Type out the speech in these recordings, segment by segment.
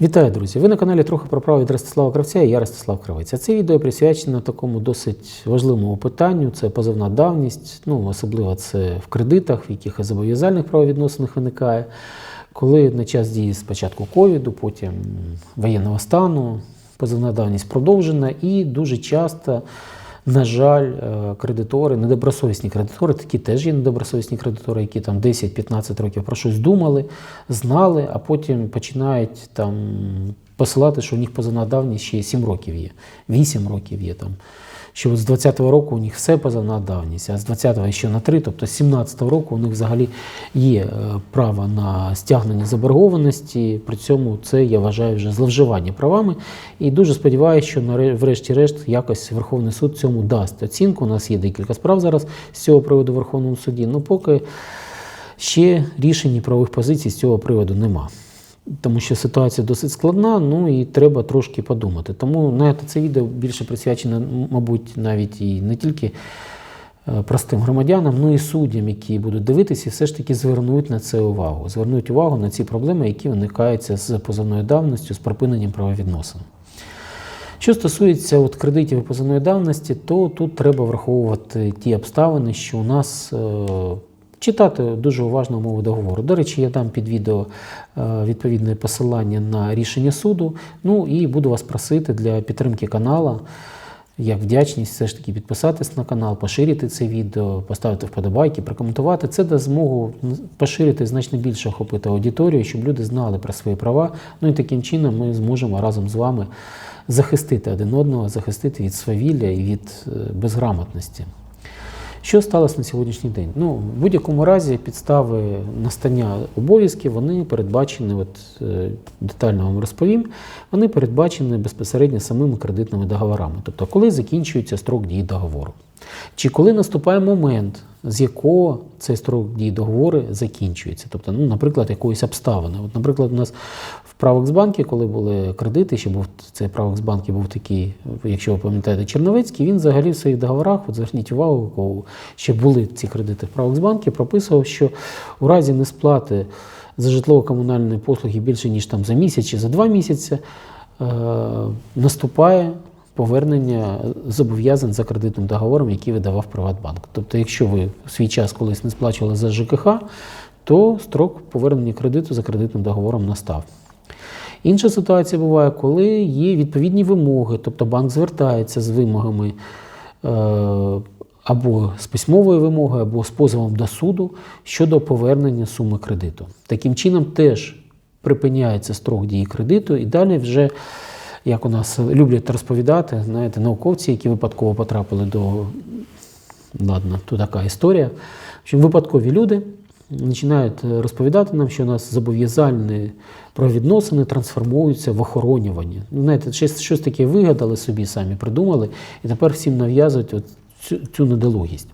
Вітаю, друзі! Ви на каналі трохи про право від Ростислава Кравця і я Ростислав Кравець. Це відео присвячено такому досить важливому питанню: це позовна давність, ну особливо це в кредитах, в яких зобов'язальних правовідносинах виникає. Коли на час дії спочатку ковіду, потім воєнного стану, позовна давність продовжена, і дуже часто, на жаль, е, кредитори, недобросовісні кредитори, такі теж є недобросовісні кредитори, які там 10-15 років про щось думали, знали, а потім починають там посилати, що у них позанадавність ще 7 років є, 8 років є там. Що от з 20-го року у них все позовна давність, а з 20-го ще на 3, тобто з 17-го року у них взагалі є е, право на стягнення заборгованості. При цьому це я вважаю вже зловживання правами. І дуже сподіваюся, що врешті-решт якось Верховний суд цьому дасть оцінку. У нас є декілька справ зараз з цього приводу в Верховному суді. Ну поки ще рішень правових позицій з цього приводу нема. Тому що ситуація досить складна, ну і треба трошки подумати. Тому знаєте, це відео більше присвячене, мабуть, навіть і не тільки е, простим громадянам, ну і суддям, які будуть дивитися, і все ж таки звернуть на це увагу. Звернуть увагу на ці проблеми, які виникаються з позовною давністю, з припиненням правовідносин. Що стосується от кредитів і позовної давності, то тут треба враховувати ті обставини, що у нас е, читати дуже уважно умови договору. До речі, я дам під відео е, відповідне посилання на рішення суду. Ну і буду вас просити для підтримки канала. Як вдячність, все ж таки підписатись на канал, поширити це відео, поставити вподобайки, прокоментувати. Це дасть змогу поширити значно більше охопити аудиторію, щоб люди знали про свої права. Ну і таким чином ми зможемо разом з вами захистити один одного, захистити від свавілля і від е, безграмотності. Що сталося на сьогоднішній день? Ну, в будь-якому разі підстави настання обов'язків вони передбачені, от е, детально вам розповім, вони передбачені безпосередньо самими кредитними договорами. Тобто, коли закінчується строк дії договору. Чи коли наступає момент, з якого цей строк дії договору закінчується, тобто, ну, наприклад, якоїсь обставини. От, наприклад, у нас в Правексбанкі, коли були кредити, ще був цей Правексбанк був такий, якщо ви пам'ятаєте, Черновецький, він взагалі в своїх договорах, от зверніть увагу, кого ще були ці кредити в Правексбанкі, прописував, що у разі несплати за житлово-комунальні послуги більше ніж там за місяць чи за два місяці, е, наступає повернення зобов'язань за кредитним договором, який видавав Приватбанк. Тобто, якщо ви в свій час колись не сплачували за ЖКХ, то строк повернення кредиту за кредитним договором настав. Інша ситуація буває, коли є відповідні вимоги, тобто банк звертається з вимогами е, або з письмовою вимогою, або з позовом до суду щодо повернення суми кредиту. Таким чином теж припиняється строк дії кредиту, і далі вже, як у нас люблять розповідати, знаєте, науковці, які випадково потрапили до ладно, то така історія. Общем, випадкові люди починають розповідати нам, що у нас зобов'язальні правовідносини трансформуються в охоронювання. Ну, знаєте, щось, щось таке вигадали собі, самі придумали, і тепер всім нав'язують цю, цю недолугість.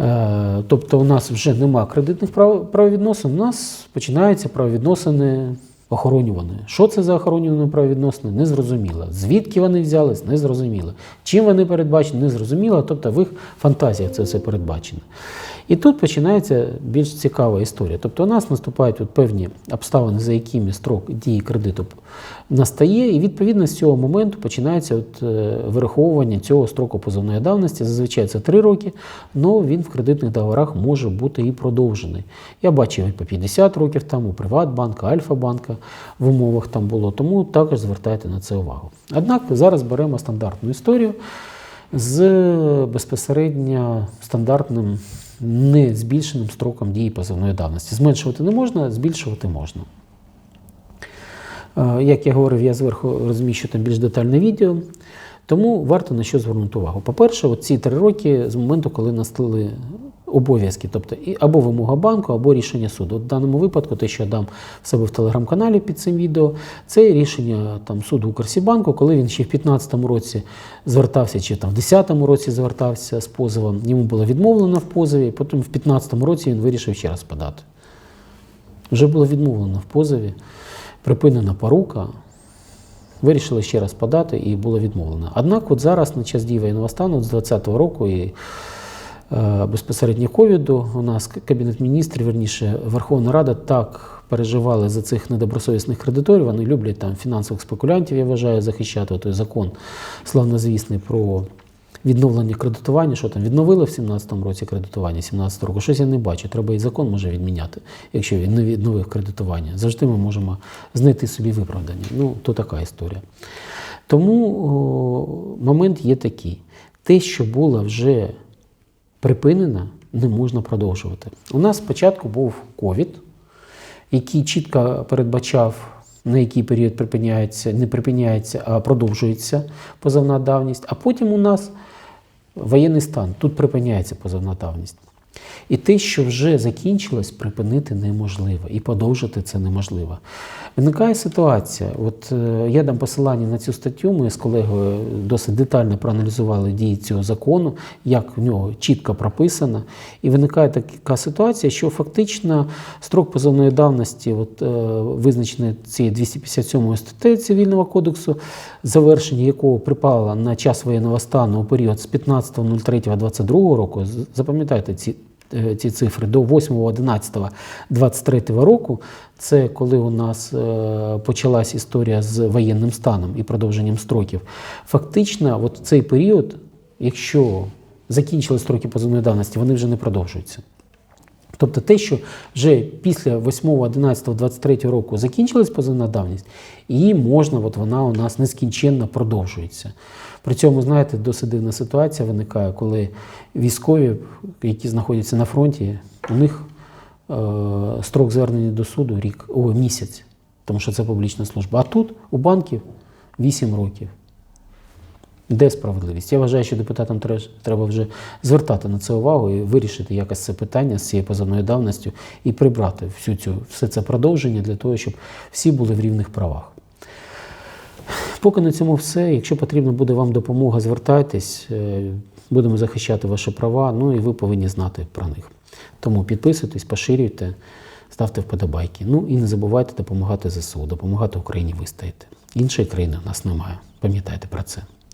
Е, Тобто у нас вже нема кредитних правовідносин, у нас починаються правовідносини охоронювані. Що це за охоронювані правовідносини? Незрозуміло. Звідки вони взялись? Незрозуміло. Чим вони передбачені? Незрозуміло. Тобто в їх фантазіях це все передбачено. І тут починається більш цікава історія. Тобто у нас наступають от певні обставини, за якими строк дії кредиту настає, і відповідно з цього моменту починається от, е, вираховування цього строку позовної давності. Зазвичай це 3 роки, але він в кредитних договорах може бути і продовжений. Я бачив і по 50 років там у Приватбанка, Альфа-банка в умовах там було, тому також звертайте на це увагу. Однак зараз беремо стандартну історію з безпосередньо стандартним не збільшеним строком дії позовної давності. Зменшувати не можна, збільшувати можна. Е, Як я говорив, я зверху розміщу там більш детальне відео. Тому варто на що звернути увагу. По-перше, ці три роки з моменту, коли настали обов'язки, тобто або вимога банку, або рішення суду. От в даному випадку, те, що я дам в себе в телеграм-каналі під цим відео, це рішення там, суду Укрсібанку, коли він ще в 2015 році звертався, чи там в 2010 році звертався з позовом, йому було відмовлено в позові, потім в 2015 році він вирішив ще раз подати. Вже було відмовлено в позові, припинена порука, вирішили ще раз подати і було відмовлено. Однак, от зараз на час дії воєнного стану, з 2020 року і безпосередньо ковіду, у нас Кабінет міністрів, верніше Верховна Рада так переживали за цих недобросовісних кредиторів. Вони люблять там фінансових спекулянтів, я вважаю, захищати. Той закон славнозвісний про відновлення кредитування. Що там відновили в 17-му році кредитування, 17 року? Щось я не бачу. Треба і закон може відміняти, якщо він не відновив кредитування. Завжди ми можемо знайти собі виправдання. Ну, то така історія. Тому о, момент є такий: те, що було вже припинено, не можна продовжувати. У нас спочатку був ковід, який чітко передбачав, на який період припиняється, не припиняється, а продовжується позовна давність. А потім у нас воєнний стан, тут припиняється позовна давність. І те, що вже закінчилось, припинити неможливо і подовжити це неможливо. Виникає ситуація. От е, я дам посилання на цю статтю. Ми з колегою досить детально проаналізували дії цього закону, як в нього чітко прописано. І виникає така ситуація, що фактично строк позовної давності, от, е, визначений цією 257 статтею Цивільного кодексу, завершення якого припало на час воєнного стану у період з 15.03.22 року. Запам'ятайте ці ці цифри до 8.11.23 року, це коли у нас е, почалась історія з воєнним станом і продовженням строків. Фактично, от цей період, якщо закінчили строки позовної давності, вони вже не продовжуються. Тобто те, що вже після 8.11.23 року закінчилась позовна давність, її можна, от вона у нас нескінченно продовжується. При цьому, знаєте, досить дивна ситуація виникає, коли військові, які знаходяться на фронті, у них е, строк звернення до суду рік, о, місяць, тому що це публічна служба. А тут у банків 8 років. Де справедливість? Я вважаю, що депутатам треба вже звертати на це увагу і вирішити якось це питання з цією позовною давністю і прибрати всю цю, все це продовження для того, щоб всі були в рівних правах. Поки на цьому все. Якщо потрібна буде вам допомога, звертайтесь, е, будемо захищати ваші права, ну і ви повинні знати про них. Тому підписуйтесь, поширюйте, ставте вподобайки. Ну і не забувайте допомагати ЗСУ, допомагати Україні вистояти. Іншої країни в нас немає. Пам'ятайте про це.